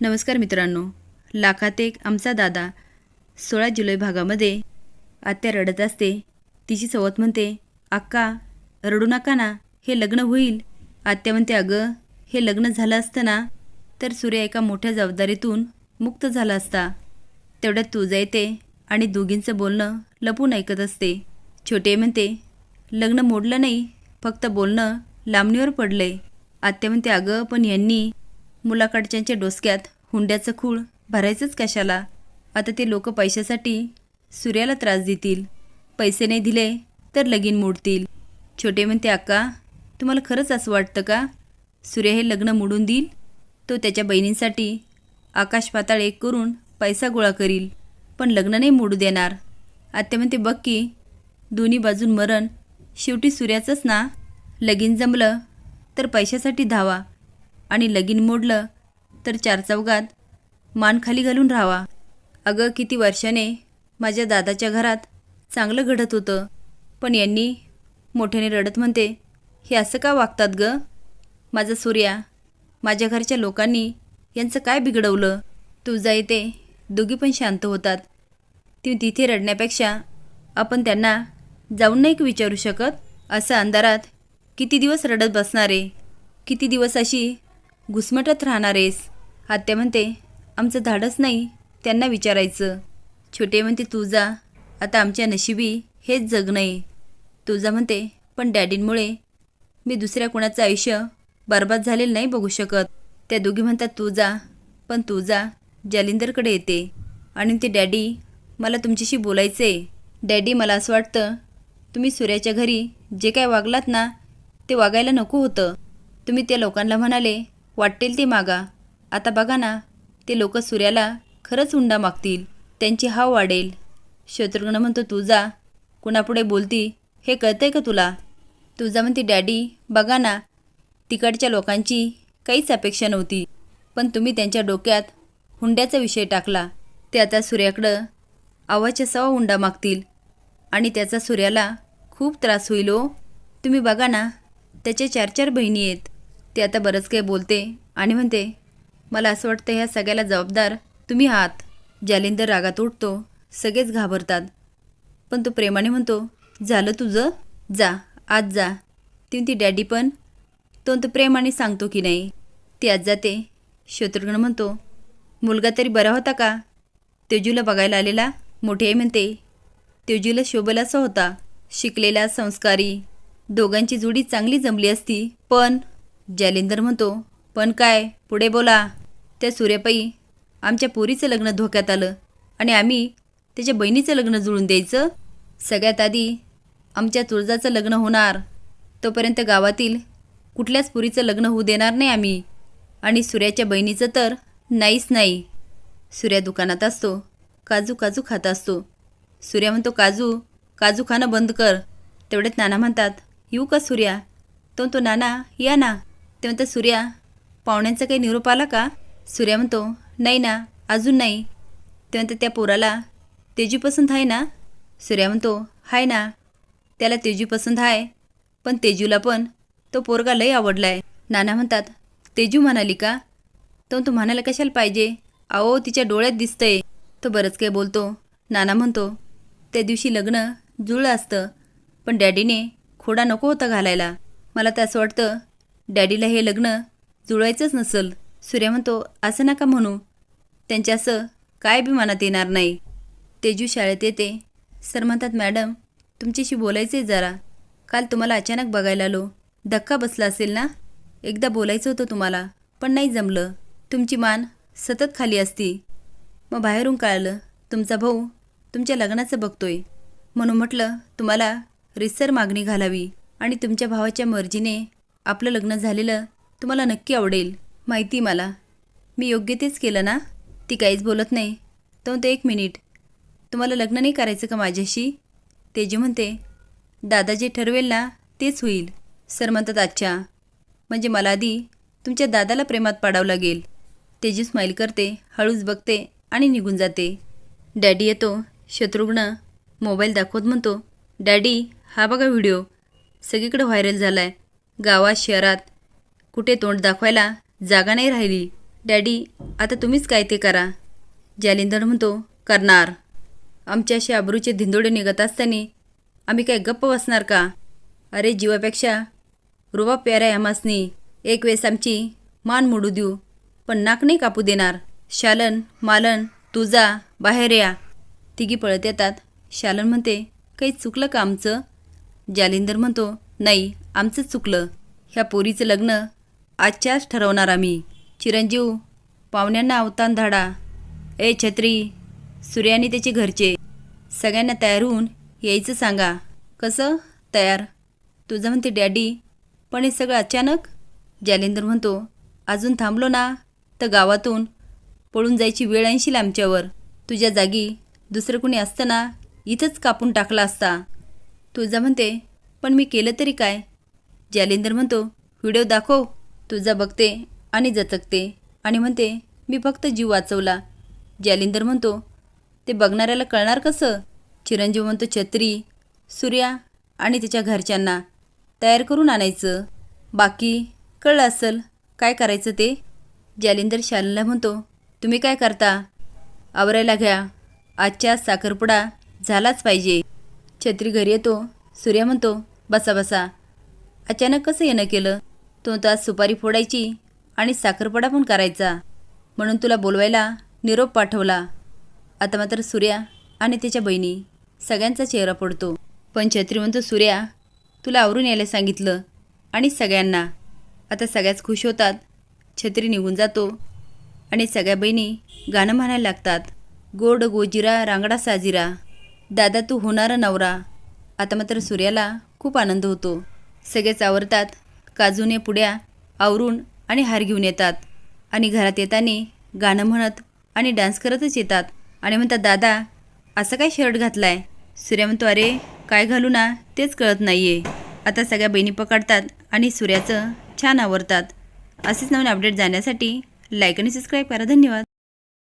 नमस्कार मित्रांनो. लाखात एक आमचा दादा सोळा जुलै भागामध्ये आत्या रडत असते. तिची चवत म्हणते अक्का रडू नका ना हे लग्न होईल. आत्या म्हणते अगं हे लग्न झालं असतं ना तर सूर्य एका मोठ्या जबाबदारीतून मुक्त झाला असता. तेवढ्यात तुझा येते आणि दोघींचं बोलणं लपून ऐकत असते. छोटे म्हणते लग्न मोडलं नाही फक्त बोलणं लांबणीवर पडलंय. आत्या म्हणते अगं पण यांनी मुलाकडच्यांच्या डोसक्यात हुंड्याचं खूळ भरायचंच कशाला? आता ते लोक पैशासाठी सूर्याला त्रास देतील. पैसे नाही दिले तर लगीन मोडतील. छोटे म्हणते अक्का तुम्हाला खरंच असं वाटतं का? सूर्य हे लग्न मोडून देईल? तो त्याच्या बहिणींसाठी आकाश पाताळ एक करून पैसा गोळा करील. पण लग्न नाही मोडू देणार. आत्या म्हणते बघ की दोन्ही बाजून मरण. शेवटी सूर्याचंच ना? लगीन जमलं तर पैशासाठी धावा. आणि लगीन मोडलं तर चार चौघात मान खाली घालून राहावा. अगं किती वर्षाने माझ्या दादाच्या घरात चांगलं घडत होतं. पण यांनी मोठ्याने रडत म्हणते हे असं का वागतात ग? माझा सूर्या माझ्या घरच्या लोकांनी यांचं काय बिघडवलं? तुझा इथे दोघी पण शांत होतात. ती तिथे रडण्यापेक्षा आपण त्यांना जाऊन नाही विचारू शकत? असं अंधारात किती दिवस रडत बसणारे? किती दिवस अशी घुसमटत राहणारेस. आत्या म्हणते आमचं धाडस नाही त्यांना विचारायचं. छोटे म्हणते तुझा आता आमच्या नशिबी हेच जग नाही. तुझा म्हणते पण डॅडींमुळे मी दुसऱ्या कुणाचं आयुष्य बर्बाद झालेलं नाही बघू शकत. त्या दोघी म्हणतात तुझा पण तुझा जालिंदरकडे येते. आणि ते डॅडी मला तुमच्याशी बोलायचं आहे डॅडी मला असं वाटतं तुम्ही सूर्याच्या घरी जे काय वागलात ना ते वागायला नको होतं. तुम्ही त्या लोकांना म्हणाले वाटेल ते मागा. आता बघा ना ते लोक सूर्याला खरंच हुंडा मागतील. त्यांची हाव वाढेल. शत्रुघ्न म्हणतो तुझा. कुणापुढे बोलती हे कळतंय का तुला? तुझा म्हणते डॅडी बघा ना तिकडच्या लोकांची काहीच अपेक्षा नव्हती. पण तुम्ही त्यांच्या डोक्यात हुंड्याचा विषय टाकला. ते आता सूर्याकडं आवाच्या सवा हुंडा मागतील. आणि त्याचा सूर्याला खूप त्रास होईल हो. तुम्ही बघा ना त्याच्या चार चार बहिणी आहेत. ते आता बरंच काही बोलते आणि म्हणते मला असं वाटतं ह्या सगळ्याला जबाबदार तुम्ही आहात जालिंदर रागात उठतो सगळेच घाबरतात. पण तो प्रेमाने म्हणतो झालं तुझं? जा आज जा. ती ती डॅडी पण. तो तो प्रेमाने सांगतो की नाही. ती आज जाते. शत्रुघ्न म्हणतो मुलगा तरी बरा होता का? तेजूला बघायला आलेला मोठी आई म्हणते. तेजूला शोभला असा होता शिकलेला संस्कारी. दोघांची जोडी चांगली जमली असती पण जालिंदर म्हणतो पण काय पुढे बोला. त्या सूर्यापायी आमच्या पोरीचं लग्न धोक्यात आलं आणि आम्ही त्याच्या बहिणीचं लग्न जुळून द्यायचं. सगळ्यात आधी आमच्या तुळजाचं लग्न होणार. तोपर्यंत गावातील कुठल्याच पुरीचं लग्न होऊ देणार नाही आम्ही. आणि सूर्याच्या बहिणीचं तर नाहीच नाही. सूर्या दुकानात असतो काजू काजू खात असतो. सूर्या म्हणतो काजू काजू खाणं बंद कर. तेवढ्यात नाना म्हणतात येऊ का सूर्या? तो तो नाना या ना. ते म्हणतात सूर्या पाहुण्यांचा काही निरोप आला का? सूर्या म्हणतो नाही ना अजून नाही. ते म्हणतात त्या पोराला तेजी पसंत आहे ना? सूर्या म्हणतो हाय ना त्याला तेजू पसंत आहे पण तेजूला पण. तो पोरगा लय आवडला आहे नाना म्हणतात तेजू म्हणाली का? तो तो म्हणायला कशाला पाहिजे? अहो तिच्या डोळ्यात दिसतंय. तो बरंच काही बोलतो. नाना म्हणतो त्या दिवशी लग्न जुळलं असतं पण डॅडीने खोडा नको होता घालायला. मला तर असं वाटतं डॅडीला हे लग्न जुळवायचंच नसल. सूर्या म्हणतो असं नका म्हणू. त्यांच्या असं काय बी मनात येणार नाही. तेजू शाळेत येते. सर म्हणतात मॅडम तुमच्याशी बोलायचं आहे जरा. काल तुम्हाला अचानक बघायला आलो. धक्का बसला असेल ना? एकदा बोलायचं होतं तुम्हाला पण नाही जमलं. तुमची मान सतत खाली असती. मग बाहेरून कळालं तुमचा भाऊ तुमच्या लग्नाचं बघतोय. म्हणून म्हटलं तुम्हाला रिसर मागणी घालावी आणि तुमच्या भावाच्या मर्जीने आपलं लग्न झालेलं तुम्हाला नक्की आवडेल. माहिती मला. मी योग्य तेच केलं ना? ती काहीच बोलत नाही. तो म्हणतो एक मिनिट. तुम्हाला लग्न नाही करायचं का माझ्याशी? तेजी म्हणते दादा जे ठरवेल ना तेच होईल. सर म्हणतात अच्छा. म्हणजे मला आधी तुमच्या दादाला प्रेमात पाडावं लागेल. तेजी स्माईल करते हळूच बघते आणि निघून जाते. डॅडी येतो शत्रुघ्न मोबाईल दाखवत म्हणतो डॅडी हा बघा व्हिडिओ सगळीकडे व्हायरल झाला आहे गावात शहरात. कुठे तोंड दाखवायला जागा नाही राहिली. डॅडी आता तुम्हीच काय ते करा जालिंदर म्हणतो. करणार. आमच्या अशी अब्रूचे धिंदोडे निघत असताना आम्ही काय गप्प बसणार का? अरे जीवापेक्षा रुबा प्यारा यामासनी एक वेळेस आमची मान मोडू देऊ पण नाक नाही कापू देणार. शालन मालन तुझा बाहेर या. तिघी पळत येतात. शालन म्हणते काही चुकलं का आमचं? जालिंदर म्हणतो नाही आमचं चुकलं. ह्या पोरीचं लग्न आजच्याच ठरवणार आम्ही. चिरंजीव पाहुण्यांना अवतान धाडा. ए छत्री सूर्यानी त्याचे घरचे. सगळ्यांना तयार होऊन यायचं सांगा. कसं? तयार. तुझं म्हणते डॅडी पण हे सगळं अचानक? जालिंदर म्हणतो अजून थांबलो ना. तर गावातून पळून जायची वेळ आणशील आमच्यावर. तुझ्या जागी दुसरं कुणी असतं ना इथंच कापून टाकला असता. तुझा म्हणते पण मी केलं तरी काय? जालिंदर म्हणतो व्हिडिओ दाखव तुझा बघते आणि जचकते. आणि म्हणते मी फक्त जीव वाचवला. जालिंदर म्हणतो ते बघणाऱ्याला कळणार कसं? चिरंजीव म्हणतो छत्री सूर्या आणि त्याच्या घरच्यांना तयार करून आणायचं. बाकी कळलं असेल काय करायचं ते? जालिंदर शालनला म्हणतो तुम्ही काय करता? आवरायला घ्या. आजच्या साखरपुडा झालाच पाहिजे. छत्री घरी येतो सूर्या म्हणतो बसा बसा. अचानक कसं येणं केलं? तो तर आज सुपारी फोडायची आणि साखरपडा पण करायचा. म्हणून तुला बोलवायला निरोप पाठवला. आता मात्र सूर्या आणि त्याच्या बहिणी सगळ्यांचा चेहरा पडतो. पण छत्री म्हणतो सूर्या तुला आवरून यायला सांगितलं आणि सगळ्यांना. आता सगळ्याच खुश होतात. छत्री निघून जातो आणि सगळ्या बहिणी गाणं म्हणायला लागतात. गोड गोजिरा रांगडा साजिरा. दादा तू होणारा नवरा. आता मात्र सूर्याला खूप आनंद होतो. सगळेच आवरतात काजूने पुड्या आवरून आणि हार घेऊन येतात. आणि घरात येताना गाणं म्हणत आणि डान्स करतच येतात. आणि म्हणतात दादा असं काय शर्ट घातलाय? सूर्या म्हणतो अरे काय घालू ना तेच कळत नाही आहे आता सगळ्या बहिणी पकडतात आणि सूर्याचं छान आवरतात. असेच नवीन अपडेट जाण्यासाठी लाईक आणि सबस्क्राईब करा. धन्यवाद.